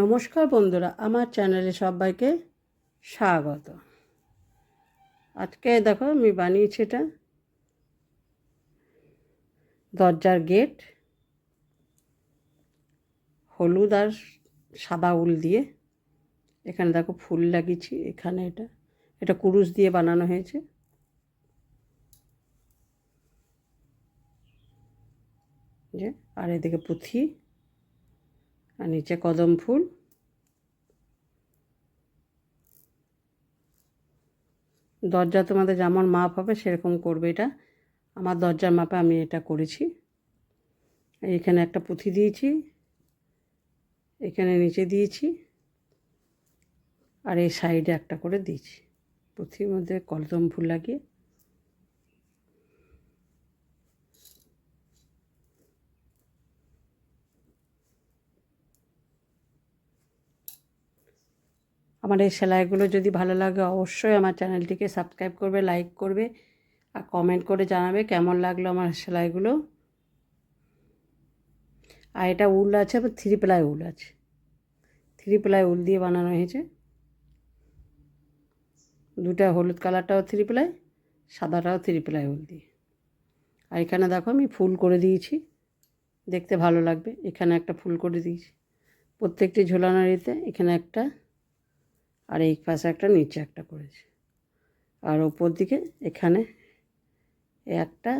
নমস্কার বন্ধুরা, আমার চ্যানেলে সবাইকে স্বাগত। আজকে দেখো আমি বানিয়েছি এটা দরজার গেট, হলুদ আর সাদা উল দিয়ে। এখানে দেখো ফুল লাগিয়েছি, এখানে এটা এটা কুরুশ দিয়ে বানানো হয়েছে। যে, আর এদিকে পুঁথি। আর নিচে কদম ফুল। দরজা তোমাদের যেমন মাপ হবে, সেরকম করবে এটা। আমার দরজার মাপে আমি এটা করেছি। এখানে একটা পুঁথি দিয়েছি, এখানে নিচে দিয়েছি, আর এই সাইডে একটা করে দিয়েছি। পুঁথির মধ্যে কদম ফুল লাগিয়ে আমার এই সেলাইগুলো যদি ভালো লাগে অবশ্যই আমার চ্যানেলটিকে সাবস্ক্রাইব করবে, লাইক করবে আর কমেন্ট করে জানাবে কেমন লাগল আমার সেলাইগুলো। আর এটা উল আছে, আবার থ্রি প্লাই উল আছে। থ্রি প্লাই উল দিয়ে বানানো হয়েছে। দুটা হলুদ কালারটাও থ্রি প্লাই সাদাটাও থ্রি প্লাই উল দিয়ে। আর এখানে দেখো আমি ফুল করে দিয়েছি, দেখতে ভালো লাগবে। এখানে একটা ফুল করে দিয়েছি। প্রত্যেকটি ঝোলানোর ইতে এখানে একটা আর এই পাশে একটা, নিচে একটা করেছি। আর ওপর দিকে এখানে একটা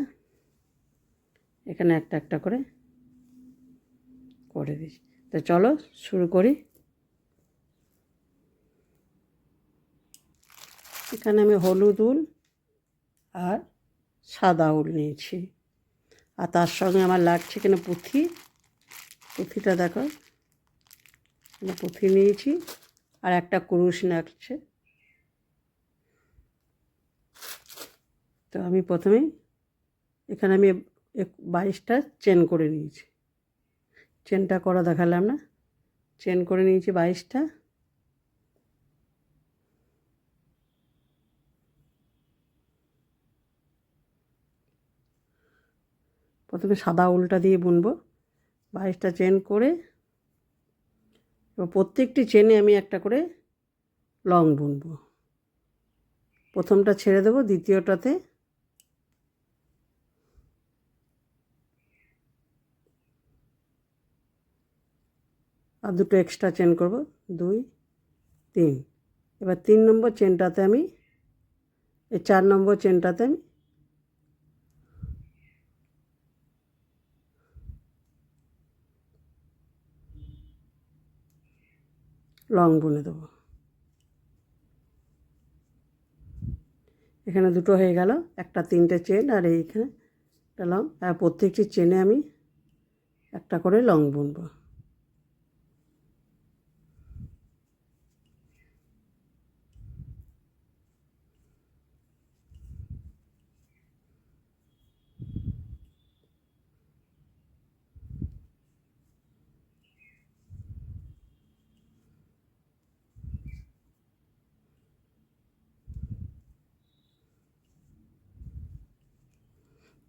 এখানে একটা একটা করে করে দিচ্ছি তো চলো শুরু করি। এখানে আমি হলুদ উল আর সাদা উল নিয়েছি। আর তার সঙ্গে আমার লাগছে এখানে পুঁথি। পুঁথিটা দেখো। পুঁথি নিয়েছি। আর একটা কুরুশ লাগছে। তো আমি প্রথমেই এখানে আমি বাইশটা চেন করে নিয়েছি। চেনটা করা দেখালাম না। চেন করে নিয়েছি বাইশটা। প্রথমে সাদা উলটা দিয়ে বুনবো। বাইশটা চেন করে এবার প্রত্যেকটি চেনে আমি একটা করে লং বুনবো। প্রথমটা ছেড়ে দেবো, দ্বিতীয়টাতে আর দুটো এক্সট্রা চেন করব, দুই, তিন। এবার তিন নম্বর চেনটাতে আমি, এই চার নম্বর চেনটাতে আমি লং বুনে দেবো। এখানে দুটো হয়ে গেল, একটা তিনটে চেন আর এইখানে একটা লং, আর প্রত্যেকটি চেনে আমি একটা করে লং বুনবো।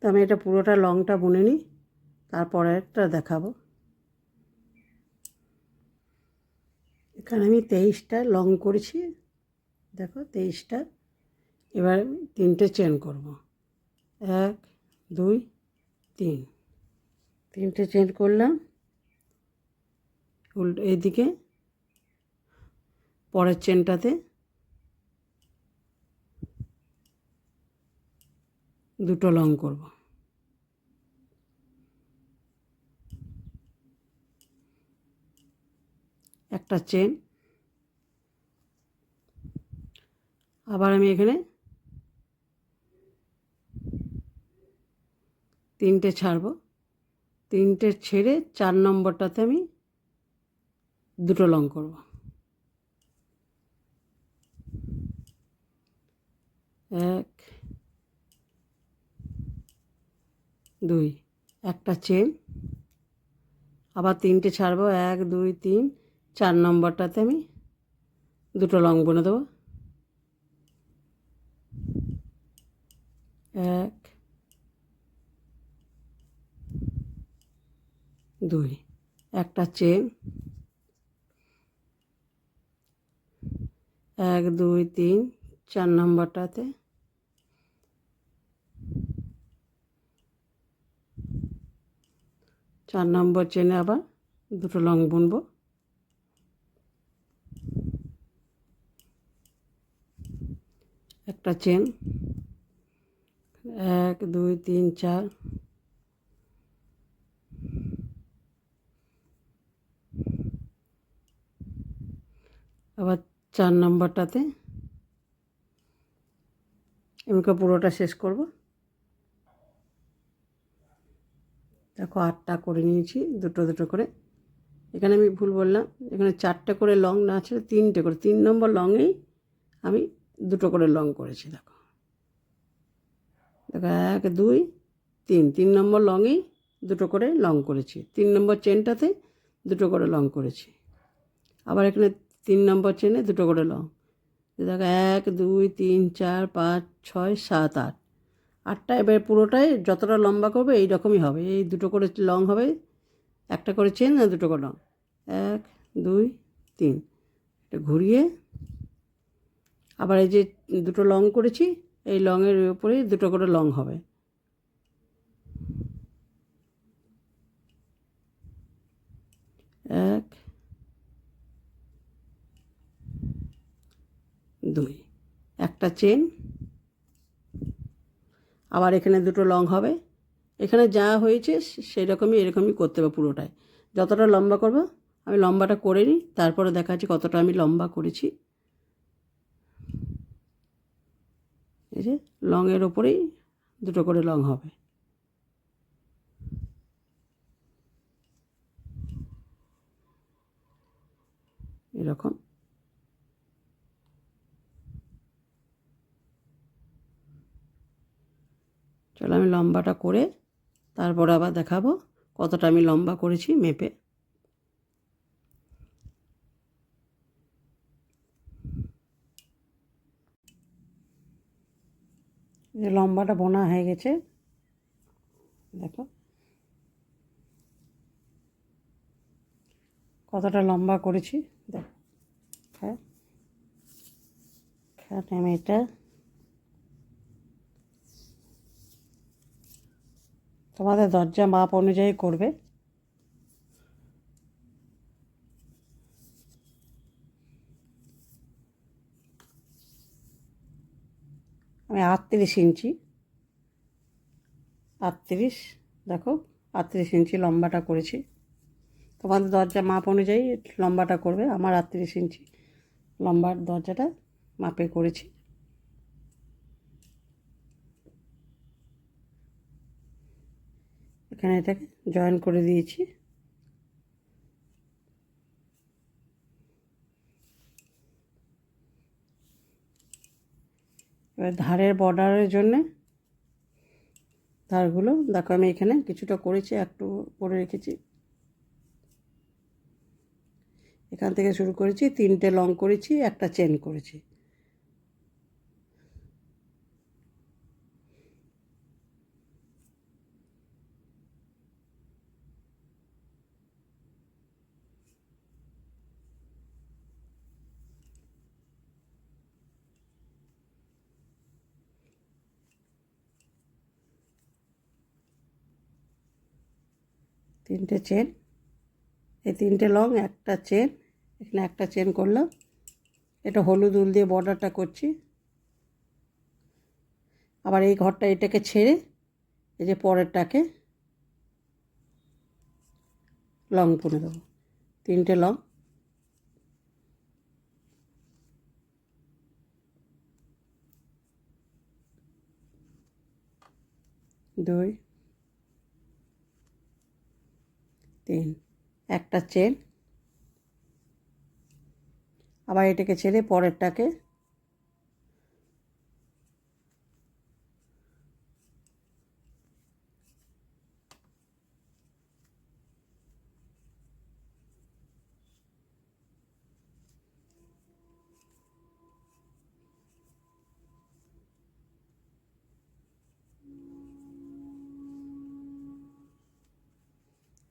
তো আমি এটা পুরোটা লংটা বুনে নিই, তারপরে একটা দেখাবো। এখানে আমি তেইশটা লং করেছি, দেখো তেইশটা। এবার তিনটে চেন করব। এক, দুই, তিন। তিনটে চেন করলাম, উল্টো এইদিকে পরের চেনটাতে দুটো লং করব। একটা চেন আবার আমি এখানে তিনটে ছাড়বো। তিনটে ছেড়ে চার নম্বরটাতে আমি দুটো লং করব। এক, দুই, একটা চেন আবার তিনটে ছাড়বো। এক, দুই, তিন চার নম্বরটাতে আমি দুটো লং বুনে দেবো। এক, দুই। একটা চেন। এক, দুই, তিন, চার নম্বরটাতে। চার নম্বর চেনে আবার দুটো লং বুনবো। একটা চেন এক, দুই, তিন, চার। আবার চার নম্বরটাতে। এমনি পুরোটা শেষ করব। দেখো আটটা করে নিয়েছি, দুটো দুটো করে। এখানে আমি ভুল বললাম, এখানে চারটে করে লং না ছিল, তিনটে করে। তিন নম্বর লংয়েই আমি দুটো করে লং করেছি, দেখো। দেখো, এক, দুই, তিন তিন নম্বর লংয়েই দুটো করে লং করেছি। তিন নম্বর চেনটাতে দুটো করে লং করেছি। আবার এখানে তিন নম্বর চেনে দুটো করে লং। দেখো, এক, দুই, তিন, চার, পাঁচ, ছয়, সাত, আট। আটটা এবার পুরোটাই যতটা লম্বা করবে এই রকমই হবে। এই দুটো করে লং হবে, একটা করে চেন আর দুটো করে লং। এক, দুই, তিন। এটা ঘুরিয়ে আবার এই যে দুটো লং করেছি, এই লংয়ের উপরেই দুটো করে লং হবে। এক, দুই, একটা চেন। আবার এখানে দুটো লং হবে। এখানে যা হয়েছে সেই রকমই এরকমই করতে হবে পুরোটাই। যতটা লম্বা করব, আমি লম্বাটা করে নিই, তারপরে দেখাচ্ছি কতটা আমি লম্বা করেছি এই যে লংয়ের ওপরেই দুটো করে লং হবে। এরকম। চলো আমি লম্বাটা করে তারপর আবার দেখাবো কতটা আমি লম্বা করেছি মেপে। যে লম্বাটা বোনা হয়ে গেছে। দেখো। কতটা লম্বা করেছি, দেখো। হ্যাঁ আমি এটা। তোমাদের দরজা মাপ অনুযায়ী করবে। আমি আটত্রিশ ইঞ্চি। আটত্রিশ, দেখো, আটত্রিশ ইঞ্চি লম্বাটা করেছি। তোমাদের দরজা মাপ অনুযায়ী লম্বাটা করবে, আমার আটত্রিশ ইঞ্চি লম্বার দরজাটা মাপে করেছি। এখানে এটাকে জয়েন করে দিয়েছি। এবার ধারের বর্ডারের জন্যে ধারগুলো, দেখো আমি এখানে কিছুটা করেছি, একটু করে রেখেছি। এখান থেকে শুরু করেছি, তিনটে লং করেছি, একটা চেন করেছি। তিনটে চেন এই তিনটে লং একটা চেন এখানে একটা চেন করলাম এটা হলুদ উল দিয়ে বর্ডারটা করছি। আবার এই ঘরটা এটাকে ছেড়ে এই যে পরেরটাকে লং পুনে দেবো। তিনটে লং দুই তিন একটা চেন আবার এটাকে ছেড়ে পরেরটাকে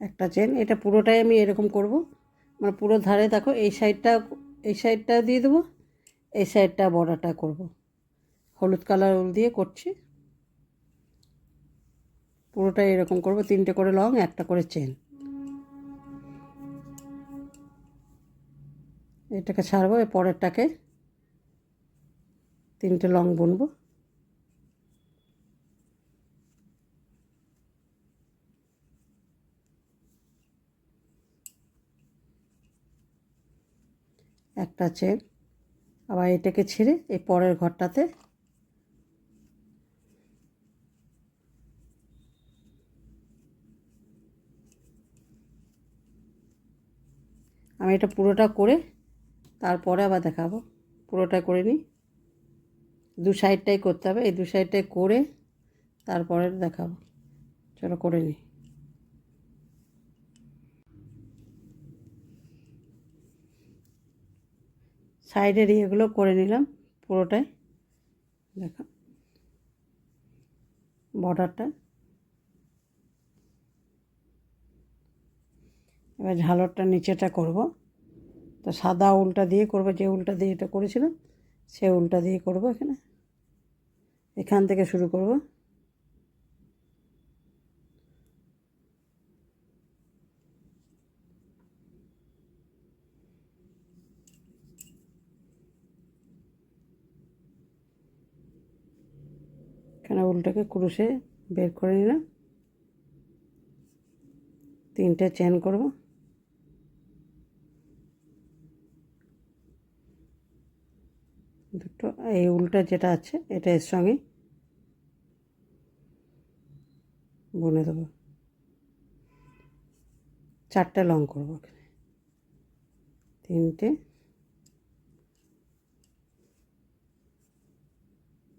একটা চেন এটা পুরোটাই আমি এরকম করব। মানে পুরো ধারে দেখো, এই সাইডটা এই সাইডটা দিয়ে দেবো, এই সাইডটা বর্ডারটা করব। হলুদ কালার উল দিয়ে করছি। পুরোটাই এরকম করব, তিনটে করে লং একটা করে চেন এটাকে ছাড়বো এর পরেরটাকে তিনটে লং বুনবো। একটা চেন আবার এটাকে ছেড়ে এই পরের ঘরটাতে আমি এটা পুরোটা করে তারপরে আবার দেখাবো। পুরোটা করে নিই। দু সাইডটাই করতে হবে। এই দু সাইডটাই করে তারপরে দেখাবো। চলো করে নিই। সাইডের ইয়েগুলো করে নিলাম পুরোটাই। দেখো। বর্ডারটা। এবার ঝালরটা নিচেটা করব। তো সাদা উলটা দিয়ে করব, যে উলটা দিয়ে এটা করেছিলাম, সে উলটা দিয়ে করব এখানে। এখান থেকে শুরু করব। এখানে উলটাকে ক্রুশে বের করে নিলাম। তিনটে চেন করব। দুটো, এই উলটা যেটা আছে, এটা এর সঙ্গে বুনে দেবো। চারটে লং করব এখানে। তিনটে,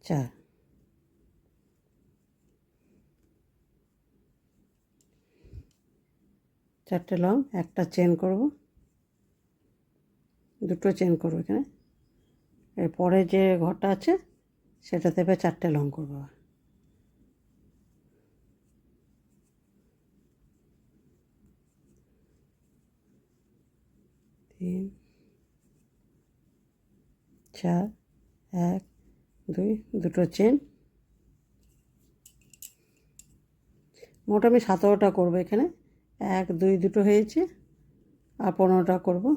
চার। চারটে লং, একটা চেন করব। দুটো চেন করব এখানে। এরপরে যে ঘরটা আছে সেটাতে এবার চারটে লং করব তিন, চার, এক, দুই, দুটো চেন মোট আমি সতেরোটা করব এখানে। এক, দুই দুটো হয়েছে। আর পনেরোটা করব।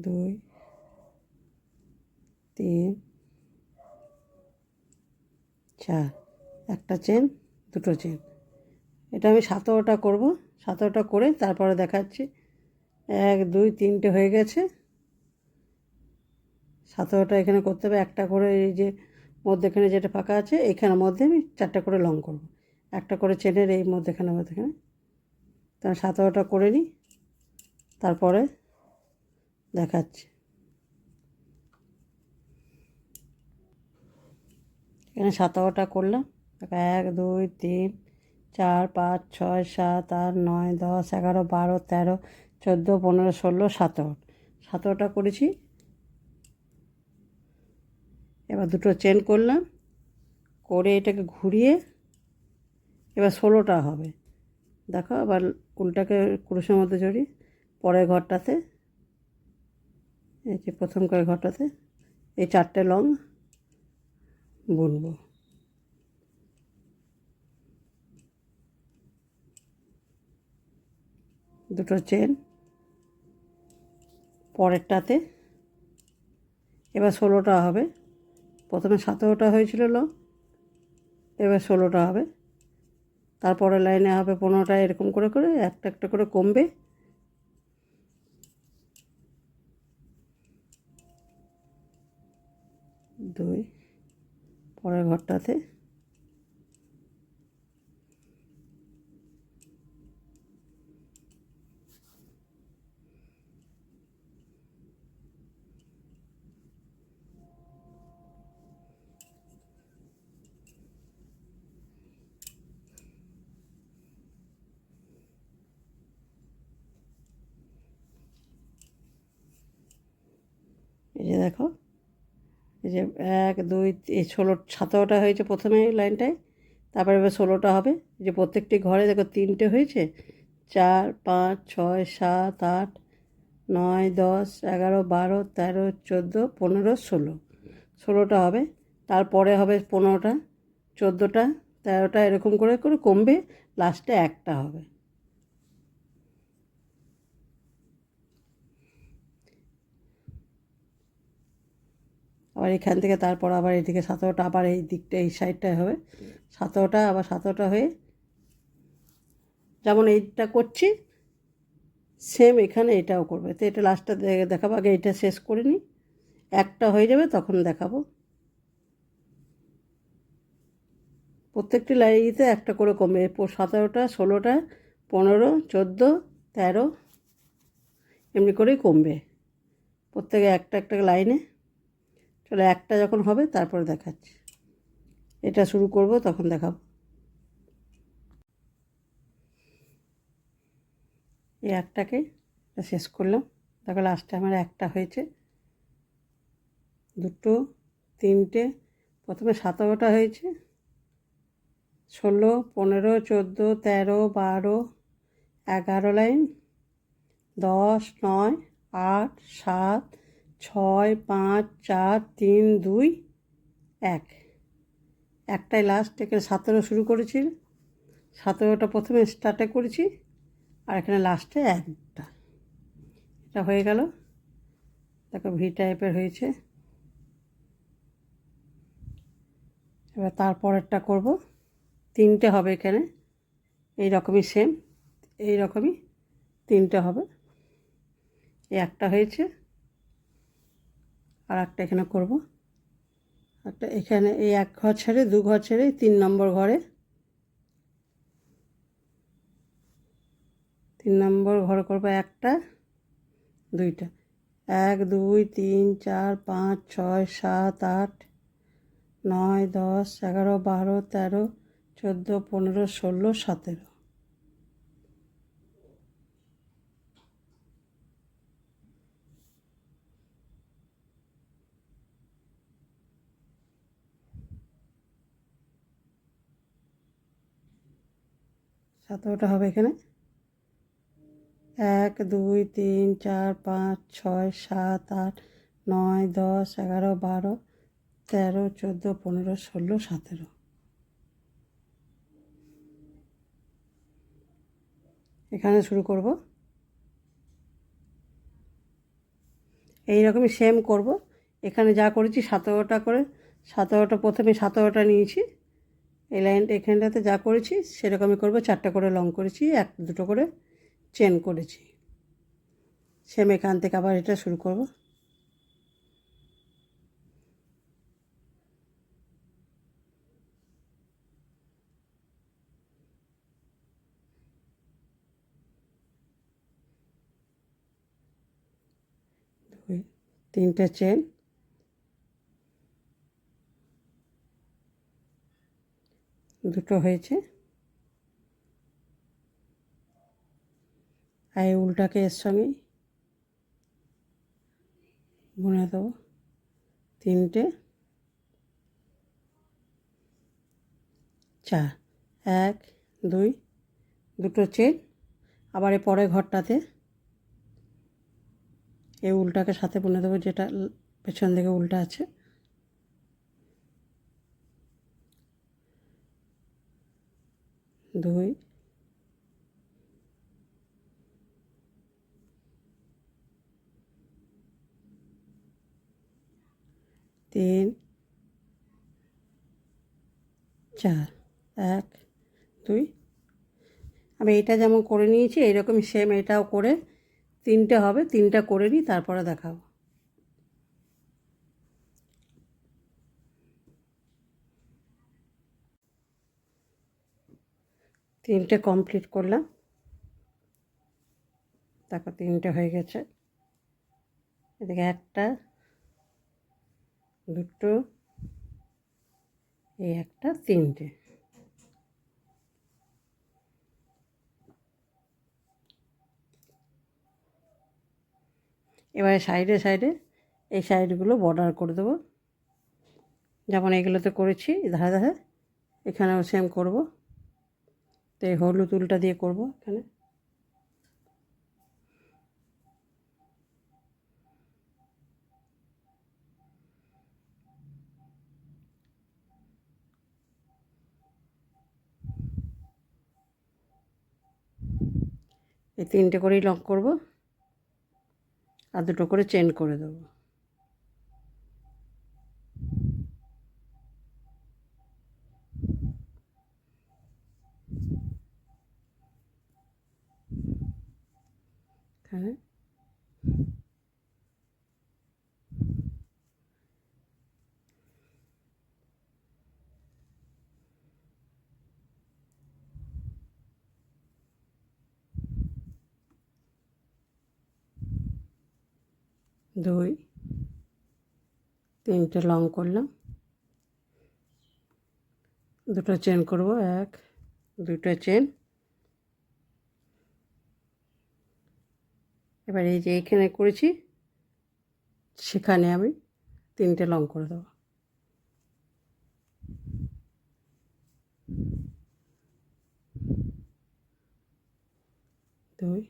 দুই, তিন, চার। একটা চেন, দুটো চেন। এটা আমি সতেরোটা করব। সতেরোটা করে তারপরে দেখাচ্ছি। এক, দুই, তিনটে হয়ে গেছে। সতেরোটা এখানে করতে হবে, একটা করে এই যে মধ্যেখানে যেটা ফাঁকা আছে এখানের মধ্যে আমি চারটা করে লং করব। একটা করে চেনের এই মধ্যেখানে মধ্যেখানে। তার সতেরোটা করে নিই, তারপরে দেখাচ্ছি। এখানে সতেরোটা করলাম এক, দুই, তিন, চার, পাঁচ, ছয়, সাত, আট, নয়, দশ, এগারো, বারো, তেরো চোদ্দ, পনেরো, ষোলো, সতেরো। সতেরোটা করেছি। এবার দুটো চেন করলাম। করে এটাকে ঘুরিয়ে এবার ষোলোটা হবে। দেখো আবার উল্টাকে কুরুশের মধ্যে জড়ি পরের ঘরটাতে, এই যে প্রথম করে ঘরটাতে, এই চারটে লং বুনবো। দুটো চেন পরেরটাতে। এবার ষোলোটা হবে। প্রথমে সতেরোটা হয়েছিল লো, এবার ষোলোটা হবে। তারপরে লাইনে হবে পনেরোটা, এরকম করে করে, একটা একটা করে কমবে। দুই, পরের ঘরটাতে এই যে দেখো। এই যে এক, দুই, এই ষোলো, সতেরোটা হয়েছে প্রথমে লাইনটায়। তারপরে এবার ষোলোটা হবে। যে প্রত্যেকটি ঘরে দেখো তিনটে হয়েছে। চার, পাঁচ, ছয়, সাত, আট, নয়, দশ, এগারো, বারো, তেরো, চোদ্দ, পনেরো, ষোলো। ষোলোটা হবে। তারপরে হবে পনেরোটা, চোদ্দোটা, তেরোটা এরকম করে করে কমবে। লাস্টে একটা হবে। আবার এখান থেকে তারপর আবার এদিকে সতেরোটা আবার এই দিকটা, এই সাইডটায় হবে। সতেরোটা আবার সতেরোটা হয়ে যেমন এইটা করছি সেম এখানে এটাও করবে। তো এটা লাস্টটা দেখাবো, আগে এটা শেষ করে নিই। একটা হয়ে যাবে, তখন দেখাবো। প্রত্যেকটি লাইনিতে একটা করে কমবে সতেরোটা ষোলোটা, পনেরো, চোদ্দ, তেরো, এমনি করেই কমবে। প্রত্যেকে একটা একটা লাইনে চলো একটা যখন হবে, তারপরে দেখাচ্ছি। এটা শুরু করব, তখন দেখাবো। এই একটাকে শেষ করলাম। দেখো লাস্টে আমার একটা হয়েছে। দুটো, তিনটে, প্রথমে সতেরোটা হয়েছে। ষোলো, পনেরো, চোদ্দ, তেরো, বারো, এগারো লাইন, দশ, নয়, আট, সাত ছয়, পাঁচ, চার, তিন, দুই, এক। একটাই লাস্ট এখানে সতেরো শুরু করেছি। সতেরোটা প্রথমে স্টার্টে করেছি, আর এখানে লাস্টে একটা। এটা হয়ে গেল। দেখো ভি টাইপের হয়েছে। এবার তারপরেরটা করব। তিনটে হবে এখানে। এই রকমই সেম এই রকমই তিনটে হবে। একটা হয়েছে। আর একটা এখানে করব। একটা এখানে এই এক ঘর ছেড়ে, দু ঘর ছেড়ে, তিন নম্বর ঘরে। তিন নম্বর ঘর করব একটা, দুইটা। এক, দুই, তিন, চার, পাঁচ, ছয়, সাত, আট, নয়, দশ, এগারো, বারো, তেরো, চোদ্দ, পনেরো, ষোলো, সতেরো। সতেরোটা হবে এখানে। এক, দুই, তিন, চার, পাঁচ, ছয়, সাত, আট, নয়, দশ, এগারো, বারো, তেরো, চোদ্দ, পনেরো, ষোলো, সতেরো। এখানে শুরু করব। এই রকমই সেম করব। এখানে যা করেছি সতেরোটা করে সতেরোটা প্রথমে সতেরোটা নিয়েছি। এই লাইনটা এখানটাতে যা করেছি সেরকমই করব। চারটা করে লং করেছি, এক, দুটো করে চেন করেছি। সেম এখান থেকে আবার এটা শুরু করব। দুই, তিনটে চেন দুটো হয়েছে। আর এই উল্টাকে এর সঙ্গেই বুনে দেবো। তিনটে। চার। এক, দুই, দুটো চেন। আবার এই পরের ঘরটাতে এই উল্টাকে সাথে বুনে দেবো, যেটা পেছন দিকে উল্টা আছে। দুই। তিন। চার। এক। দুই। আমি এটা যেমন করে নিয়েছি, এইরকম সেম এটাও করে তিনটে হবে, তিনটা করে নিই, তারপরে দেখাবো। তিনটে কমপ্লিট করলাম। তারপর তিনটে হয়ে গেছে। এদিকে একটা, দুটো, এই একটা, তিনটে। এবারে সাইডে সাইডে এই সাইডগুলো বর্ডার করে দেবো। যেমন এগুলোতে করেছি, ধারে ধারে এখানেও সেম করব। তো এই হলুদ উলটা দিয়ে করব এখানে। এই তিনটে করেই লক করব। আর দুটো করে চেন করে দেবো। এখানে দুই। তিনটে লং করলাম। দুটো চেন করব এক। দুটো চেন এবার এই যে এখানে করেছি, সেখানে আমি তিনটে লং করে দেবো। দুই,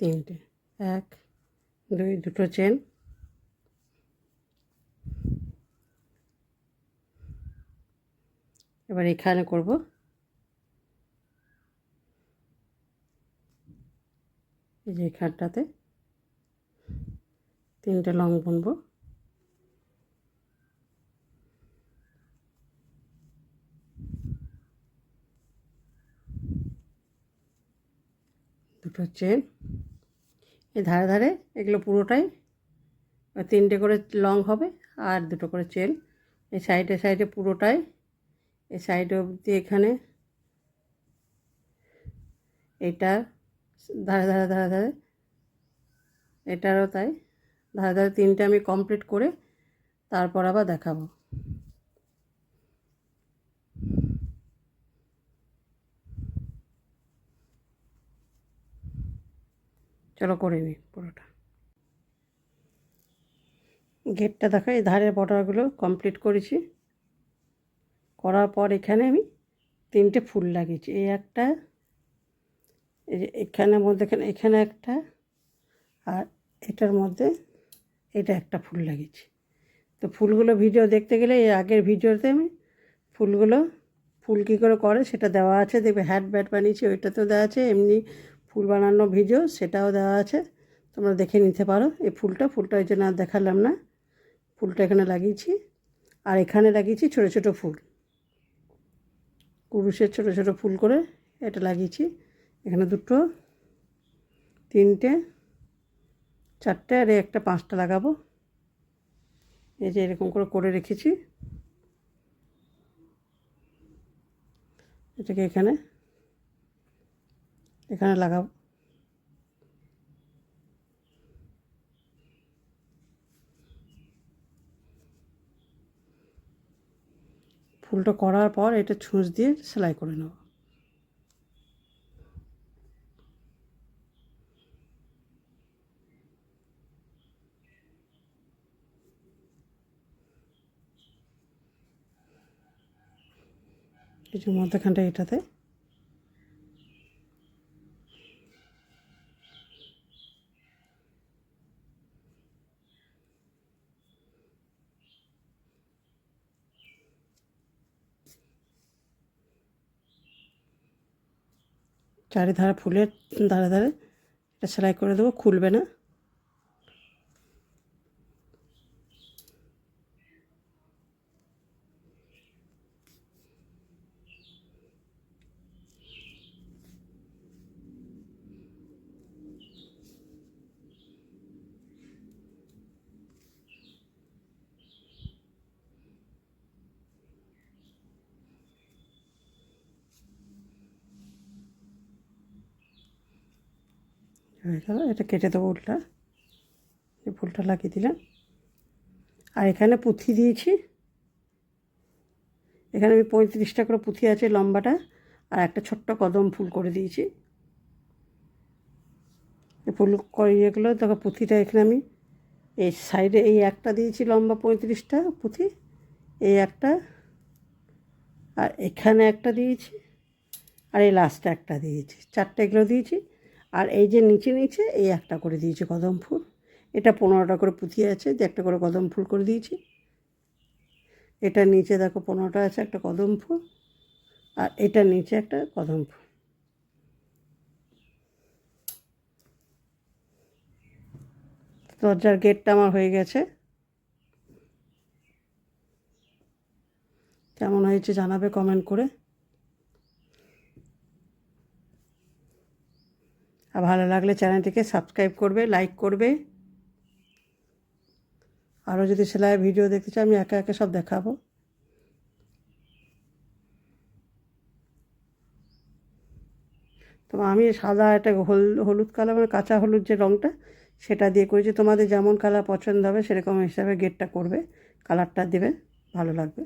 তিনটে, এক, দুই, দুটো চেন এবার এখানে করব এই যে খাটটাতে তিনটে লং বুনবো। দুটো চেন। এই ধারে ধারে এগুলো পুরোটাই তিনটে করে লং হবে আর দুটো করে চেন। এই সাইডে সাইডে পুরোটাই। এই সাইডে অবধি এখানে এটা ধারে ধারে ধারে ধারে। এটারও তাই। ধারে ধারে তিনটে আমি কমপ্লিট করে তারপর আবার দেখাবো। চলো করে নিই পুরোটা। গেটটা দেখো, এই ধারের বর্ডারগুলো কমপ্লিট করেছি। করার পর এখানে আমি তিনটে ফুল লাগিয়েছি। এই একটা এই যে এখানে এখানে একটা আর এটার মধ্যে এটা একটা ফুল লাগিয়েছি। তো ফুলগুলো ভিডিও দেখতে গেলে এই আগের ভিডিওতে আমি ফুলগুলো, ফুল কী করে করে সেটা দেওয়া আছে। দেখবে হ্যাট ব্যাট বানিয়েছি ওইটাতেও দেওয়া আছে। এমনি ফুল বানানো ভিডিও সেটাও দেওয়া আছে। তোমরা দেখে নিতে পারো। এই ফুলটা ফুলটা ওই জন্য দেখালাম না। ফুলটা এখানে লাগিয়েছি। আর এখানে লাগিয়েছি ছোটো ছোটো ফুল। কুরুষের ছোটো ছোটো ফুল করে এটা লাগিয়েছি। এখানে দুটো, তিনটে, চারটে, আর একটা পাঁচটা লাগাবো। এই যে এরকম করে করে রেখেছি। এটাকে এখানে এখানে লাগাবো। ফুলটা করার পর এটা ছুঁচ দিয়ে সেলাই করে নেব। কিছু মধ্যখানটা এটাতে। চারিধারে ফুলের ধারে ধারে এটা সেলাই করে দেবো খুলবে না। হয়ে গেল, এটা কেটে দেবো উলটা। এই ফুলটা লাগিয়ে দিলাম। আর এখানে পুঁথি দিয়েছি। এখানে আমি পঁয়ত্রিশটা করে পুঁথি আছে লম্বাটা, আর একটা ছোট্ট কদম ফুল করে দিয়েছি। ফুল করে ইয়েগুলো দেখো পুঁথিটা এখানে আমি এই সাইডে এই একটা দিয়েছি লম্বা পঁয়ত্রিশটা পুঁথি, এই একটা, আর এখানে একটা দিয়েছি, আর এই লাস্টে একটা দিয়েছি। চারটে এগুলো দিয়েছি। আর এই যে নিচে নিচে এই একটা করে দিয়েছি কদম ফুল। এটা পনেরোটা করে পুঁথি আছে, যে একটা করে কদম ফুল করে দিয়েছি। এটা নিচে দেখো পনেরোটা আছে, একটা কদম ফুল। আর এটা নিচে একটা কদম ফুল। দরজার গেটটা আমার হয়ে গেছে। কেমন হয়েছে জানাবে কমেন্ট করে। ভালো লাগলে চ্যানেলটিকে সাবস্ক্রাইব করবে, লাইক করবে। আরও যদি সেলাই ভিডিও দেখতে চাও, আমি একে একে সব দেখাবো। তো আমি সাদা একটা হল, হলুদ কালার মানে কাঁচা হলুদ যে রঙটা সেটা দিয়ে করেছি। তোমাদের যেমন কালার পছন্দ হবে, সেরকম হিসাবে গেটটা করবে, কালারটা দেবে, ভালো লাগবে।